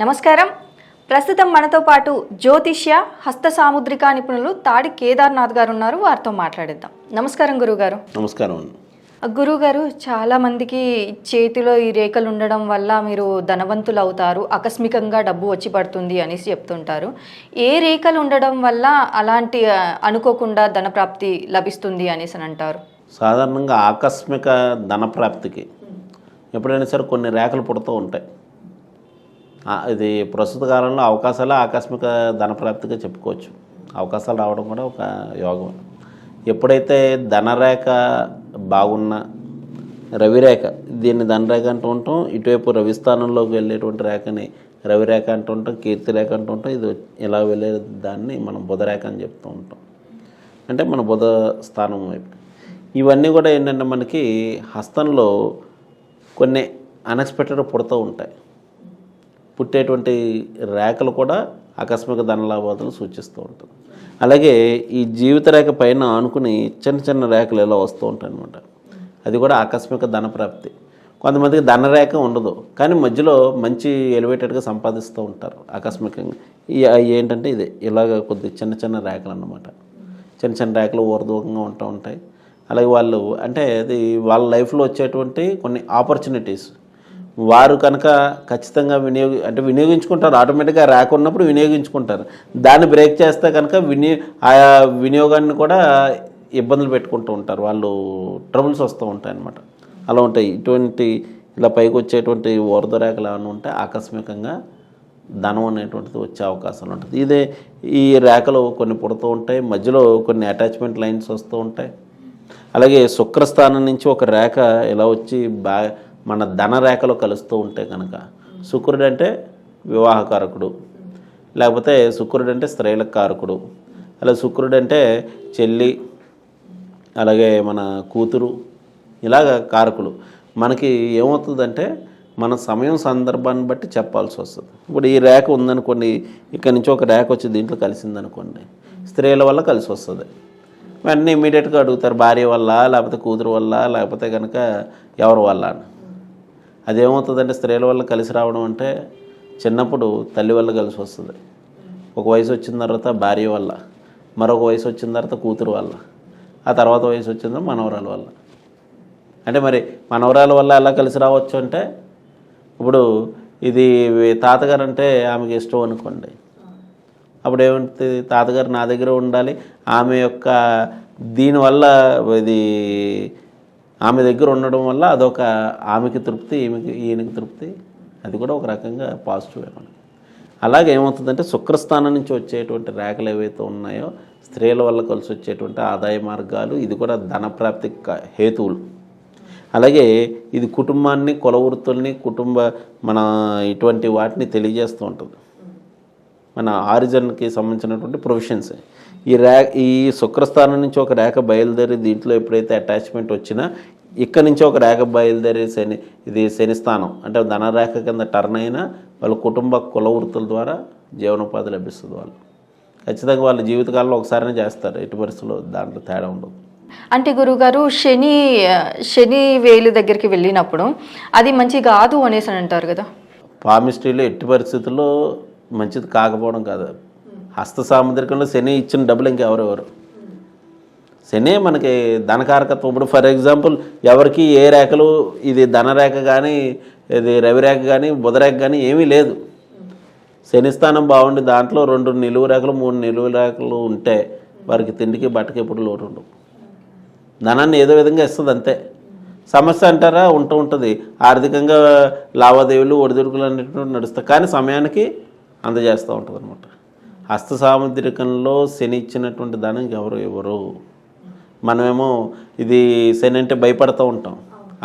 నమస్కారం. ప్రస్తుతం మనతో పాటు జ్యోతిష్య హస్త సాముద్రిక నిపుణులు తాడి కేదార్నాథ్ గారు ఉన్నారు. వారితో మాట్లాడిద్దాం. నమస్కారం గురుగారు. నమస్కారం గురుగారు చాలా మందికి చేతిలో ఈ రేఖలు ఉండడం వల్ల మీరు ధనవంతులు అవుతారు ఆకస్మికంగా డబ్బు వచ్చి పడుతుంది అనేసి చెప్తుంటారు. ఏ రేఖలు ఉండడం వల్ల అలాంటి అనుకోకుండా ధనప్రాప్తి లభిస్తుంది అనేసి అని అంటారు? సాధారణంగా ఆకస్మిక ధనప్రాప్తికి ఎప్పుడైనా సరే కొన్ని రేఖలు పుడుతూ ఉంటాయి. ఇది ప్రస్తుత కాలంలో అవకాశాలు ఆకస్మిక ధనప్రాప్తిగా చెప్పుకోవచ్చు. అవకాశాలు రావడం కూడా ఒక యోగం. ఎప్పుడైతే ధనరేఖ బాగున్న రవిరేఖ దీన్ని ధనరేఖ అంటూ ఉంటాం ఇటువైపు రవిస్థానంలోకి వెళ్ళేటువంటి రేఖని రవిరేఖ అంటూ ఉంటాం కీర్తిరేఖ అంటూ ఉంటాం ఇది ఇలా వెళ్ళే దాన్ని మనం బుధరేఖ అని చెప్తూ ఉంటాం. అంటే మన బుధ స్థానం వైపు. ఇవన్నీ కూడా ఏంటంటే మనకి హస్తంలో కొన్ని అన్ఎక్స్పెక్టెడ్ పుడతూ ఉంటాయి. పుట్టేటువంటి రేఖలు కూడా ఆకస్మిక ధనలాభాతలు సూచిస్తూ ఉంటుంది. అలాగే ఈ జీవిత రేఖ పైన ఆనుకుని చిన్న చిన్న రేఖలు ఇలా వస్తూ ఉంటాయి అనమాట అది కూడా ఆకస్మిక ధనప్రాప్తి కొంతమందికి ధనరేఖ ఉండదు కానీ మధ్యలో మంచి ఎలివేటెడ్గా సంపాదిస్తూ ఉంటారు ఆకస్మికంగా. ఈ ఏంటంటే ఇది ఇలాగ కొద్ది చిన్న చిన్న రేఖలు అన్నమాట. చిన్న చిన్న రేఖలు ఊరదూకంగా ఉంటూ ఉంటాయి. అలాగే వాళ్ళు అంటే అది వాళ్ళ లైఫ్లో వచ్చేటువంటి కొన్ని ఆపర్చునిటీస్ వారు కనుక ఖచ్చితంగా వినియోగి అంటే వినియోగించుకుంటారు. ఆటోమేటిక్గా రాకున్నప్పుడు వినియోగించుకుంటారు. దాన్ని బ్రేక్ చేస్తే కనుక వినియో ఆయా వినియోగాన్ని కూడా ఇబ్బందులు పెట్టుకుంటూ ఉంటారు. వాళ్ళు ట్రబుల్స్ వస్తూ ఉంటాయి అన్నమాట. అలా ఉంటాయి. ఇటువంటి ఇలా పైకి వచ్చేటువంటి వరద రేఖలు ఏమైనా ఉంటే ఆకస్మికంగా ధనం అనేటువంటిది వచ్చే అవకాశాలు ఉంటుంది. ఇదే ఈ రేఖలు కొన్ని పుడుతూ ఉంటాయి. మధ్యలో కొన్ని అటాచ్మెంట్ లైన్స్ వస్తూ ఉంటాయి. అలాగే శుక్రస్థానం నుంచి ఒక రేఖ ఇలా వచ్చి బా మన ధన రేఖలో కలుస్తూ ఉంటే కనుక శుక్రుడు అంటే వివాహకారకుడు లేకపోతే శుక్రుడు అంటే స్త్రీల కారకుడు అలా శుక్రుడు అంటే చెల్లి అలాగే మన కూతురు ఇలాగ కారకులు. మనకి ఏమవుతుందంటే మన సమయం సందర్భాన్ని బట్టి చెప్పాల్సి వస్తుంది. ఇప్పుడు ఈ రేఖ ఉందనుకోండి ఇక్కడ నుంచి ఒక రేఖ వచ్చి దీంట్లో కలిసిందనుకోండి స్త్రీల వల్ల కలిసి వస్తుంది. వెంటనే ఇమీడియట్గా అడుగుతారు భార్య వల్ల లేకపోతే కూతురు వల్ల లేకపోతే కనుక ఎవరి వల్ల అని. అదేమవుతుందంటే స్త్రీల వల్ల కలిసి రావడం అంటే చిన్నప్పుడు తల్లి వల్ల కలిసి వస్తుంది. ఒక వయసు వచ్చిన తర్వాత భార్య వల్ల మరొక వయసు వచ్చిన తర్వాత కూతురు వల్ల ఆ తర్వాత వయసు వచ్చిన తర్వాత మనవరాల వల్ల. అంటే మరి మనవరాల వల్ల ఎలా కలిసి రావచ్చు అంటే ఇప్పుడు ఇది తాతగారు అంటే ఆమెకి ఇష్టం అనుకోండి. అప్పుడు ఏమంటుంది తాతగారు నా దగ్గర ఉండాలి ఆమె యొక్క దీనివల్ల ఇది ఆమె దగ్గర ఉండడం వల్ల అదొక ఆమెకి తృప్తి ఈమెకి ఈయనకి తృప్తి. అది కూడా ఒక రకంగా పాజిటివ్ మనకి. అలాగే ఏమవుతుందంటే శుక్రస్థానం నుంచి వచ్చేటువంటి రేఖలు ఏవైతే ఉన్నాయో స్త్రీల వల్ల కలిసి వచ్చేటువంటి ఆదాయ మార్గాలు ఇది కూడా ధనప్రాప్తి హేతువులు. అలాగే ఇది కుటుంబాన్ని కుల వృత్తుల్ని కుటుంబ మన ఇటువంటి వాటిని తెలియజేస్తూ ఉంటుంది. మన ఆరిజన్కి సంబంధించినటువంటి ప్రొవిషన్స్. ఈ రే ఈ శుక్రస్థానం నుంచి ఒక రేఖ బయలుదేరి దీంట్లో ఎప్పుడైతే అటాచ్మెంట్ వచ్చినా ఇక్కడ నుంచి ఒక రేఖ బయలుదేరి శని ఇది శని స్థానం. అంటే ధనరేఖ కింద టర్న్ అయినా వాళ్ళ కుటుంబ కుల వృత్తుల ద్వారా జీవనోపాధి లభిస్తుంది వాళ్ళు. ఖచ్చితంగా వాళ్ళ జీవితకాలంలో ఒకసారినే చేస్తారు. ఎటు పరిస్థితుల్లో దాంట్లో తేడా ఉండదు. అంటే గురుగారు శని శని వేలు దగ్గరికి వెళ్ళినప్పుడు అది మంచి కాదు అనేసి అని అంటారు కదా? పామిస్ట్రీలో ఎట్టి పరిస్థితుల్లో మంచిది కాకపోవడం కాదు. హస్త సాముద్రికంలో శని ఇచ్చిన డబ్బులు ఇంకెవరెవరు శని మనకి ధనకారకత్వం. ఇప్పుడు ఫర్ ఎగ్జాంపుల్ ఎవరికి ఏ రేఖలు ఇది ధనరేఖ కానీ ఇది రవిరేఖ కానీ బుధరేఖ కానీ ఏమీ లేదు. శని స్థానం బాగుండి దాంట్లో రెండు నిలువు రేఖలు మూడు నిలువు రేఖలు ఉంటే వారికి తిండికి బట్టకి ఎప్పుడు లోటు ఉండవు ధనాన్ని ఏదో విధంగా ఇస్తుంది అంతే. సమస్య అంటారా? ఉంటూ ఉంటుంది. ఆర్థికంగా లావాదేవీలు ఒడిదుడుకులు అనేటువంటి నడుస్తాయి. కానీ సమయానికి అందజేస్తూ ఉంటుంది అనమాట హస్త సాముద్రికంలో శని ఇచ్చినటువంటి ధనం ఎవరు? ఎవరు? మనమేమో ఇది శని అంటే భయపడుతూ ఉంటాం.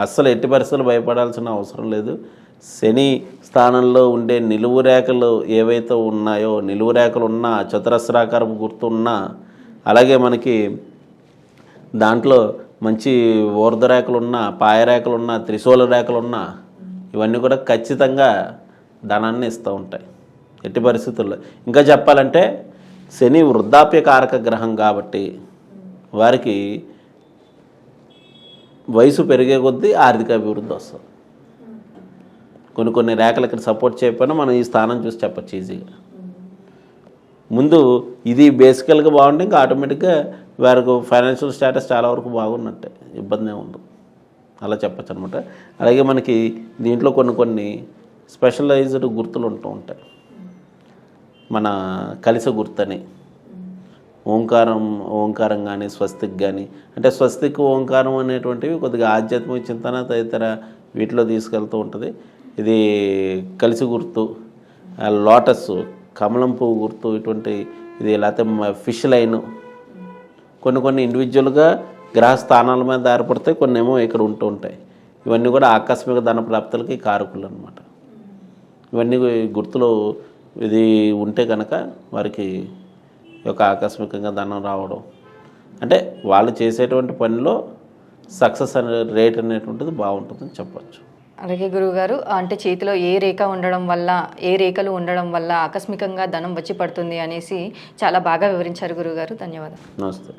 అస్సలు ఎట్టి పరిస్థితులు భయపడాల్సిన అవసరం లేదు. శని స్థానంలో ఉండే నిలువు రేఖలు ఏవైతే ఉన్నాయో నిలువు రేఖలు ఉన్నా చతురస్రాకారపు గుర్తు ఉన్నా అలాగే మనకి దాంట్లో మంచి ఊర్ధ రేఖలు ఉన్నా పాయ రేఖలు ఉన్నా త్రిశూల రేఖలు ఉన్నా ఇవన్నీ కూడా ఖచ్చితంగా ధనాన్ని ఇస్తూ ఉంటాయి. ఎట్టి పరిస్థితుల్లో. ఇంకా చెప్పాలంటే శని వృద్ధాప్య కారక గ్రహం కాబట్టి వారికి వయసు పెరిగే కొద్దీ ఆర్థిక అభివృద్ధి వస్తుంది. కొన్ని కొన్ని రేఖలకి సపోర్ట్ చేయకపోయినా మనం ఈ స్థానం చూసి చెప్పచ్చు ఈజీగా. ముందు ఇది బేసికల్గా బాగుంటే ఇంకా ఆటోమేటిక్గా వారికి ఫైనాన్షియల్ స్టేటస్ చాలా వరకు బాగున్నట్టే. ఇబ్బంది ఉండదు. అలా చెప్పచ్చు అనమాట అలాగే మనకి దీంట్లో కొన్ని కొన్ని స్పెషలైజ్డ్ గుర్తులు ఉంటూ ఉంటాయి. మన కలిస గుర్తని ఓంకారం ఓంకారం కానీ స్వస్తిక్ కానీ అంటే స్వస్తిక్ ఓంకారం అనేటువంటివి కొద్దిగా ఆధ్యాత్మిక చింతన తదితర వీటిలో తీసుకెళ్తూ ఉంటుంది. ఇది కలిసి గుర్తు లోటస్ కమలం పువ్వు గుర్తు ఇటువంటి ఇది లేకపోతే ఫిష్ లైన్. కొన్ని కొన్ని ఇండివిజువల్గా గ్రహ స్థానాల మీద ఏర్పడతాయి కొన్ని ఏమో ఇక్కడ ఉంటూ ఉంటాయి. ఇవన్నీ కూడా ఆకస్మిక ధన ప్రాప్తులకి కారకులు అనమాట ఇవన్నీ గుర్తులు ఇది ఉంటే కనుక వారికి యొక్క ఆకస్మికంగా ధనం రావడం. అంటే వాళ్ళు చేసేటువంటి పనిలో సక్సెస్ అనే రేట్ అనేటువంటిది బాగుంటుందని చెప్పచ్చు. అలాగే గురువుగారు అంటే చేతిలో ఏ రేఖ ఉండడం వల్ల ఏ రేఖలు ఉండడం వల్ల ఆకస్మికంగా ధనం వచ్చి పడుతుంది అనేసి చాలా బాగా వివరించారు గురువుగారు. ధన్యవాదాలు. నమస్తే.